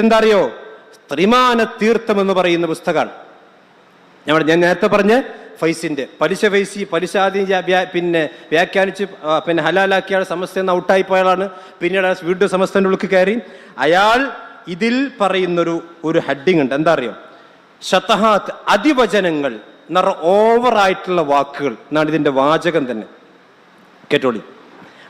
എന്താ അറിയോ ത്രിമാന തീർത്ഥം എന്ന് പറയുന്ന പുസ്തകമാണ്. ഞാൻ ഞാൻ നേരത്തെ പറഞ്ഞ് ഫൈസിന്റെ. പലിശ ഫൈസി പലിശാദി പിന്നെ വ്യാഖ്യാനിച്ച് പിന്നെ ഹലാലാക്കിയ ആൾ സമസ്ത ഔട്ടായി പോയാളാണ് പിന്നീട് ആ വീണ്ടും സമസ്തന്റെ ഉള്ളിൽ കയറി. അയാൾ ഇതിൽ പറയുന്നൊരു ഒരു ഹെഡിങ് ഉണ്ട്. എന്താ അറിയോ ശതഹാത്ത് അതിവചനങ്ങൾ എന്ന് പറഞ്ഞ ഓവറായിട്ടുള്ള വാക്കുകൾ എന്നാണ് ഇതിന്റെ വാചകം തന്നെ. കേട്ടോളി.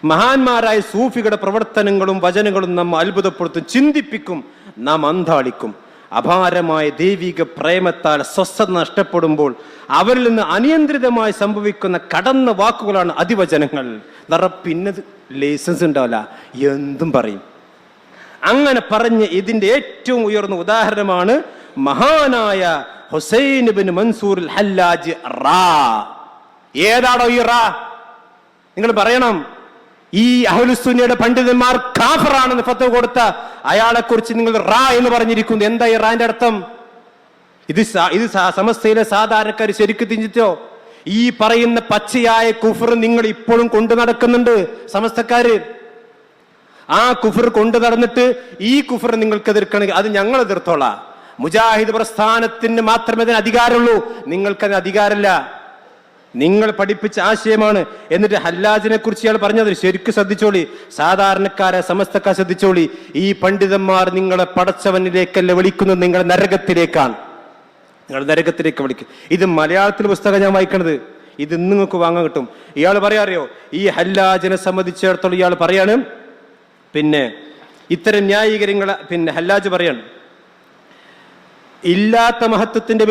മഹാന്മാരായ സൂഫികളുടെ പ്രവർത്തനങ്ങളും വചനങ്ങളും നമ്മെ അത്ഭുതപ്പെടുത്തും ചിന്തിപ്പിക്കും നാം അന്താളിക്കും അപാരമായ ദൈവിക പ്രേമത്താൽ സ്വസ്ഥത നഷ്ടപ്പെടുമ്പോൾ അവരിൽ നിന്ന് അനിയന്ത്രിതമായി സംഭവിക്കുന്ന കടന്ന വാക്കുകളാണ് അതിവചനങ്ങൾ. നിറ പിന്നെ ലൈസൻസ് ഉണ്ടാവില്ല. എന്തും പറയും. അങ്ങനെ പറഞ്ഞ് ഇതിന്റെ ഏറ്റവും ഉയർന്ന ഉദാഹരണമാണ് മഹാനായ ഹുസൈൻ മൻസൂർ ഹല്ലാജ് റാ. ഏതാണോ ഈ റാ? നിങ്ങൾ പറയണം. ഈ അഹുലുസുന്നിയുടെ പണ്ഡിതന്മാർ കാഫറാണെന്ന് ഫത്ത് കൊടുത്ത അയാളെ കുറിച്ച് നിങ്ങൾ റാ എന്ന് പറഞ്ഞിരിക്കുന്നു. എന്താ ഈ റാന്റെ അർത്ഥം? ഇത് ഇത് സമസ്തയിലെ സാധാരണക്കാർ ശരിക്ക് തിരിച്ചോ ഈ പറയുന്ന പച്ചയായ കുഫർ നിങ്ങൾ ഇപ്പോഴും കൊണ്ടു നടക്കുന്നുണ്ട് സമസ്തക്കാര്. ആ കുഫർ കൊണ്ടു നടന്നിട്ട് ഈ കുഫർ നിങ്ങൾക്ക് എതിർക്കണമെങ്കിൽ അത് ഞങ്ങൾ എതിർത്തോളാം. മുജാഹിദ് പ്രസ്ഥാനത്തിന് മാത്രമേ അതിന് അധികാരമുള്ളൂ. നിങ്ങൾക്കതിന് അധികാരമില്ല. നിങ്ങൾ പഠിപ്പിച്ച ആശയമാണ് എന്നിട്ട് ഹല്ലാജിനെ കുറിച്ച് ഇയാൾ പറഞ്ഞത് ശരിക്കും ശ്രദ്ധിച്ചോളി. സാധാരണക്കാരെ സമസ്തക്കാർ ശ്രദ്ധിച്ചോളി. ഈ പണ്ഡിതന്മാർ നിങ്ങളെ പടച്ചവനിലേക്കല്ല വിളിക്കുന്നത്? നിങ്ങളെ നരകത്തിലേക്കാണ്. നിങ്ങൾ നരകത്തിലേക്ക് വിളിക്കും. ഇത് മലയാളത്തിൽ പുസ്തകം ഞാൻ വായിക്കണത്. ഇത് നിങ്ങൾക്ക് വാങ്ങാൻ കിട്ടും. ഇയാൾ പറയാറിയോ ഈ ഹല്ലാജിനെ സംബന്ധിച്ചിടത്തോളം ഇയാൾ പറയാണ്. പിന്നെ ഇത്തരം ന്യായീകരങ്ങൾ പിന്നെ ഹല്ലാജ് പറയാണ്. ഇല്ലാത്ത മഹത്വത്തിന്റെ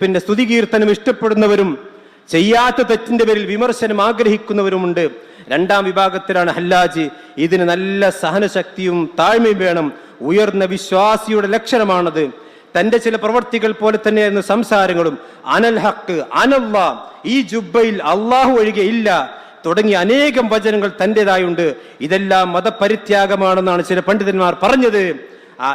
പിന്നെ സ്തുതി കീർത്തനം ഇഷ്ടപ്പെടുന്നവരും ചെയ്യാത്ത തെറ്റിന്റെ പേരിൽ വിമർശനം ആഗ്രഹിക്കുന്നവരുമുണ്ട്. രണ്ടാം വിഭാഗത്തിലാണ് ഹല്ലാജ്. ഇതിന് നല്ല സഹനശക്തിയും താഴ്മയും വേണം. ഉയർന്ന വിശ്വാസിയുടെ ലക്ഷണമാണത്. തന്റെ ചില പ്രവർത്തികൾ പോലെ തന്നെയായിരുന്നു സംസാരങ്ങളും. അനൽ ഹക്ക് അനല്ല ഈ ജുബയിൽ അള്ളാഹു ഒഴികെ ഇല്ല. തുടങ്ങിയ അനേകം വചനങ്ങൾ തന്റെതായുണ്ട് ഇതെല്ലാം മതപരിത്യാഗമാണെന്നാണ് ചില പണ്ഡിതന്മാർ പറഞ്ഞത്.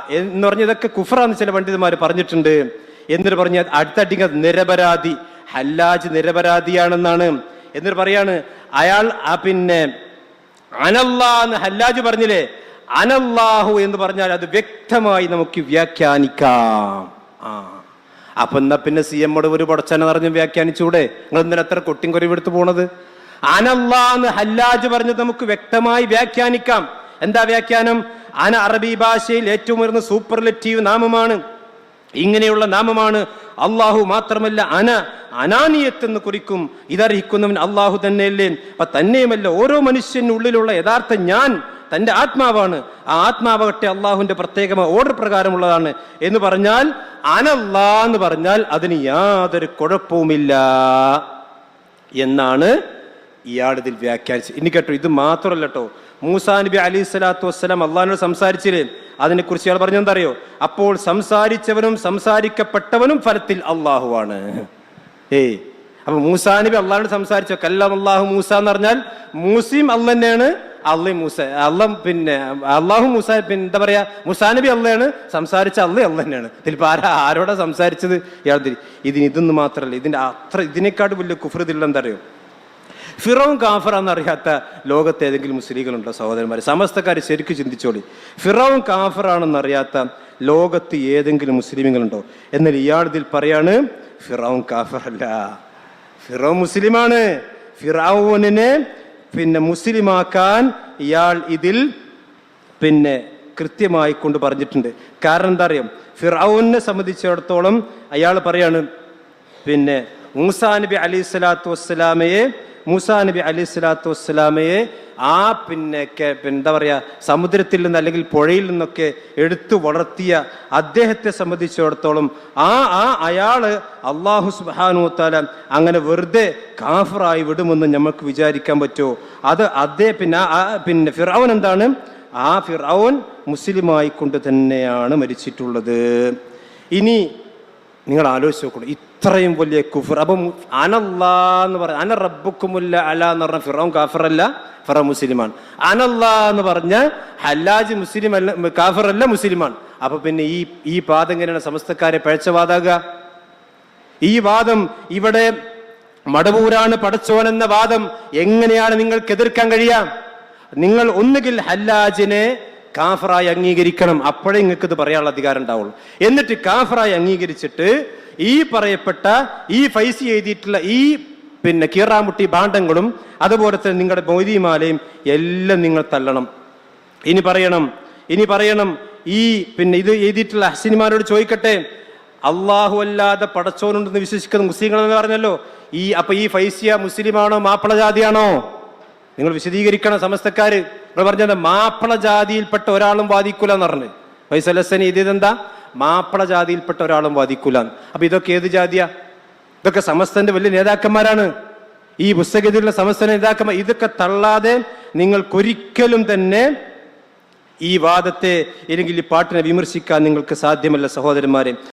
എന്ന് പറഞ്ഞതൊക്കെ കുഫറാന്ന് ചില പണ്ഡിതന്മാർ പറഞ്ഞിട്ടുണ്ട്. എന്നിട്ട് പറഞ്ഞ അടുത്തടിങ്ങ നിരപരാധി. ഹല്ലാജ് നിരപരാധിയാണെന്നാണ്. എന്നിട്ട് പറയാണ് അയാൾ ആ പിന്നെ അനല്ലാ എന്ന് ഹല്ലാജ് പറഞ്ഞില്ലേ? അനല്ലാഹു എന്ന് പറഞ്ഞാൽ അത് വ്യക്തമായി നമുക്ക് വ്യാഖ്യാനിക്കാം. ആ. അപ്പൊ എന്നാ പിന്നെ സി എമ്മോട് ഒരു പടച്ചന നിറഞ്ഞ് വ്യാഖ്യാനിച്ചൂടെ? നിങ്ങൾ എന്തിനാ എത്ര കൊട്ടിയും കുറവെടുത്ത് പോണത്? അനല്ലാ എന്ന് ഹല്ലാജ് പറഞ്ഞത് നമുക്ക് വ്യക്തമായി വ്യാഖ്യാനിക്കാം. എന്താ വ്യാഖ്യാനം? അന അറബി ഭാഷയിൽ ഏറ്റവും ഉയർന്ന സൂപ്പർലെറ്റീവ് നാമമാണ്. ഇങ്ങനെയുള്ള നാമമാണ് അള്ളാഹു മാത്രമല്ല അന അനാനിയത്ത് എന്ന് കുറിക്കും ഇതറിയിക്കുന്നവൻ അള്ളാഹു തന്നെയല്ലേ. അപ്പൊ തന്നെയുമല്ല ഓരോ മനുഷ്യനുള്ളിലുള്ള യഥാർത്ഥ ഞാൻ തന്റെ ആത്മാവാണ്. ആ ആത്മാവട്ടെ അള്ളാഹുവിന്റെ പ്രത്യേക ഓർഡർ പ്രകാരമുള്ളതാണ് എന്ന് പറഞ്ഞാൽ അനല്ലാന്ന് പറഞ്ഞാൽ അതിന് യാതൊരു കുഴപ്പവുമില്ല എന്നാണ് ഇയാൾ വ്യാഖ്യാനിച്ചു. ഇനി കേട്ടോ ഇത് മാത്രമല്ല കേട്ടോ. മൂസാ നബി അലി സ്വലാത്തു വസ്സലാം അള്ളഹാനോട് സംസാരിച്ചില്ലേ? അതിനെക്കുറിച്ച് ഇയാൾ പറഞ്ഞെന്താ അറിയോ അപ്പോൾ സംസാരിച്ചവനും സംസാരിക്കപ്പെട്ടവനും ഫലത്തിൽ അള്ളാഹുവാണ് ഏയ്. അപ്പൊ മൂസാ നബി അള്ളഹാനോട് സംസാരിച്ചോ? കല്ലാം അള്ളാഹു മൂസ എന്ന് പറഞ്ഞാൽ മൂസിയും അള്ള തന്നെയാണ് അള്ളി മൂസ അള്ള പിന്നെ അള്ളാഹു മൂസ പിന്നെ എന്താ പറയാ? മുസാ നബി അള്ളയാണ് സംസാരിച്ച അള്ളി അള്ള തന്നെയാണ്. ഇതിലിപ്പോ ആരാ ആരോടാ സംസാരിച്ചത്? ഇയാൾ ഇതിന് ഇതൊന്നും മാത്രമല്ല ഇതിന്റെ അത്ര ഇതിനേക്കാട് വലിയ കുഫൃതില്ല എന്താ കാഫർ എന്നറിയാത്ത ലോകത്ത് ഏതെങ്കിലും മുസ്ലിങ്ങളുണ്ടോ സഹോദരന്മാരെ? സമസ്തക്കാർ ശരിക്കും ചിന്തിച്ചോളി. ഫിറോം കാഫറാണെന്നറിയാത്ത ലോകത്ത് ഏതെങ്കിലും മുസ്ലിമുകളുണ്ടോ? എന്നാൽ ഇയാളിതിൽ പറയാണ് ഫിറോൻ കാഫറല്ല. ഫിറോ മുസ്ലിമാണ്. ഫിറാവോനെ പിന്നെ മുസ്ലിമാക്കാൻ ഇയാൾ ഇതിൽ പിന്നെ കൃത്യമായി കൊണ്ട് പറഞ്ഞിട്ടുണ്ട്. കാരണം എന്താ അറിയാം? ഫിറൌനെ സംബന്ധിച്ചിടത്തോളം അയാൾ പറയാണ് പിന്നെ മൂസാ നബി അലി സ്വലാത്തു വസ്സലാമയെ മൂസാ നബി അലി സ്വലാത്തു വസ്സലാമയെ ആ പിന്നെ എന്താ പറയുക സമുദ്രത്തിൽ നിന്ന് അല്ലെങ്കിൽ പുഴയിൽ നിന്നൊക്കെ എടുത്തു വളർത്തിയ അദ്ദേഹത്തെ സംബന്ധിച്ചിടത്തോളം ആ ആ അയാൾ അള്ളാഹു സുബാനു താല അങ്ങനെ വെറുതെ കാഫറായി വിടുമെന്ന് നമുക്ക് വിചാരിക്കാൻ പറ്റുമോ? അത് അതേ പിന്നെ പിന്നെ ഫിറൌൻ എന്താണ്? ആ ഫിറൌൻ മുസ്ലിമായി കൊണ്ട് തന്നെയാണ് മരിച്ചിട്ടുള്ളത്. ഇനി നിങ്ങൾ ആലോചിച്ച് നോക്കണം. ഇത്രയും വലിയ കുഫർ. അപ്പം അനല്ലാ എന്ന് പറഞ്ഞ അന റബ്ബുക്കുമുല്ല അല എന്ന് പറഞ്ഞ ഫിറോൻ കാഫറല്ല ഫിറ മുസ്ലിമാണ്. അനല്ലാ എന്ന് പറഞ്ഞ ഹല്ലാജ് മുസ്ലിം അല്ല കാഫറല്ല മുസ്ലിമാണ്. അപ്പൊ പിന്നെ ഈ ഈ പാദം എങ്ങനെയാണ് സമസ്തക്കാരെ പഴച്ചവാദാകുക ഈ വാദം ഇവിടെ മടവൂരാണ് പടച്ചോൻ എന്ന വാദം എങ്ങനെയാണ് നിങ്ങൾക്ക് എതിർക്കാൻ കഴിയാം? നിങ്ങൾ ഒന്നുകിൽ ഹല്ലാജിനെ കാഫറായി അംഗീകരിക്കണം. അപ്പോഴേ നിങ്ങൾക്ക് ഇത് പറയാനുള്ള അധികാരം ഉണ്ടാവുള്ളൂ. എന്നിട്ട് കാഫറായി അംഗീകരിച്ചിട്ട് ഈ പറയപ്പെട്ട ഈ ഫൈസി എഴുതിയിട്ടുള്ള ഈ പിന്നെ കീറാമുട്ടി ഭാണ്ഡങ്ങളും അതുപോലെ തന്നെ നിങ്ങളുടെ മൊയ്തിമാലയും എല്ലാം നിങ്ങൾ തള്ളണം ഇനി പറയണം ഇനി പറയണം. ഈ പിന്നെ ഇത് എഴുതിയിട്ടുള്ള ഹസിനിമാരോട് ചോദിക്കട്ടെ. അള്ളാഹു അല്ലാതെ പടച്ചോനുണ്ടെന്ന് വിശ്വസിക്കുന്ന മുസ്ലിങ്ങൾ എന്ന് പറഞ്ഞല്ലോ. ഈ അപ്പൊ ഈ ഫൈസിയ മുസ്ലിമാണോ മാപ്പിള ജാതിയാണോ? നിങ്ങൾ വിശദീകരിക്കണം സമസ്തക്കാര്. നിങ്ങൾ പറഞ്ഞത് മാപ്പിള ജാതിയിൽപ്പെട്ട ഒരാളും വാദിക്കൂല എന്ന് പറഞ്ഞു ഹസൻ ഇതെന്താ മാപ്പിള ജാതിയിൽപ്പെട്ട ഒരാളും വാദിക്കൂല അപ്പൊ ഇതൊക്കെ ഏത് ജാതിയാ? ഇതൊക്കെ സമസ്തന്റെ വലിയ നേതാക്കന്മാരാണ്. ഈ പുസ്തകത്തിലുള്ള സമസ്ത നേതാക്കന്മാർ ഇതൊക്കെ തള്ളാതെ നിങ്ങൾക്കൊരിക്കലും തന്നെ ഈ വാദത്തെ അല്ലെങ്കിൽ ഈ പാട്ടിനെ വിമർശിക്കാൻ നിങ്ങൾക്ക് സാധ്യമല്ല സഹോദരന്മാരെ.